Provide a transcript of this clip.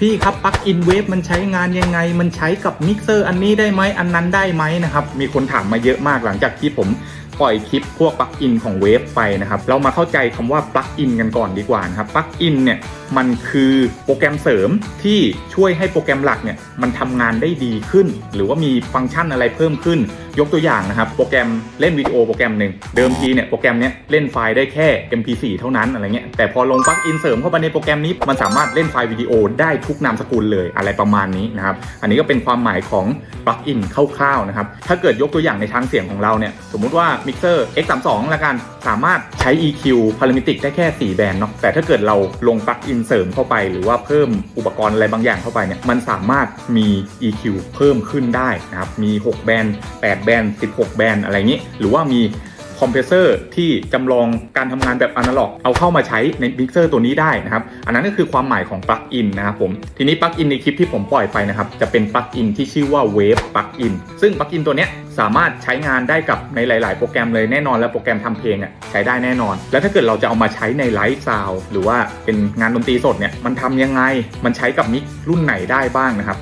พี่ครับปลั๊กอินเวฟมันใช้งานยังไง มันใช้กับมิกเซอร์อันนี้ได้ไหมอันนั้นได้ไหมนะครับ มีคนถามมาเยอะมากหลังจากที่ผม ปล่อยคลิปพวกปลั๊กอินของเวฟไปนะครับ เรามาเข้าใจคำว่าปลั๊กอินกันก่อนดีกว่านะครับปลั๊กอินเนี่ยมันคือโปรแกรมเสริมที่ช่วยให้โปรแกรมหลักเนี่ยมันทำงานได้ดีขึ้น หรือว่ามีฟังก์ชันอะไรเพิ่มขึ้น ยกตัวอย่างนะครับ โปรแกรมเล่นวิดีโอโปรแกรมหนึ่งเดิมทีเนี่ยโปรแกรมเนี้ยเล่นไฟล์ได้แค่ MP4 เท่านั้นอะไรเงี้ยแต่พอลงปลั๊กอินเสริมเข้าไปในโปรแกรมนี้มันสามารถเล่นไฟล์วิดีโอได้ทุกนามสกุลเลยอะไรประมาณนี้นะครับอันนี้ก็เป็นความหมายของปลั๊กอินคร่าวๆนะครับถ้าเกิดยกตัวอย่างในทางเสียงของเราเนี่ยสมมุติว่ามิกเซอร์ X32 ละกัน สามารถใช้ EQ Parametric ได้แค่ 4 แบนด์เนาะแต่ถ้าเกิดเราลงปลั๊กอินเสริมเข้าไป หรือว่าเพิ่มอุปกรณ์อะไรบางอย่างเข้าไปเนี่ยมันสามารถมี EQ เพิ่มขึ้นได้นะครับมี 6 แบนด์8แบนด์16 แบนด์อะไรอย่างนี้ หรือว่ามี คอมเพรสเซอร์ที่จำลองการทำงานแบบอนาล็อกเอาเข้ามาใช้ในมิกเซอร์ตัวนี้ได้นะครับ อันนั้นก็คือความหมายของปลั๊กอินนะครับผมทีนี้ปลั๊กอินในคลิปที่ผมปล่อยไปนะครับจะเป็นปลั๊กอินที่ชื่อว่า Wave ปลั๊กอินซึ่งปลั๊กอินตัวเนี้ยสามารถใช้งานได้กับในหลาย ๆ โปรแกรมเลยแน่นอนแล้วโปรแกรมทำเพลงอะใช้ได้แน่นอน แล้วถ้าเกิดเราจะเอามาใช้ในไลฟ์ซาวหรือว่าเป็นงานดนตรีสดเนี่ยมันทำยังไงมันใช้กับมิกรุ่นไหนได้บ้างนะครับ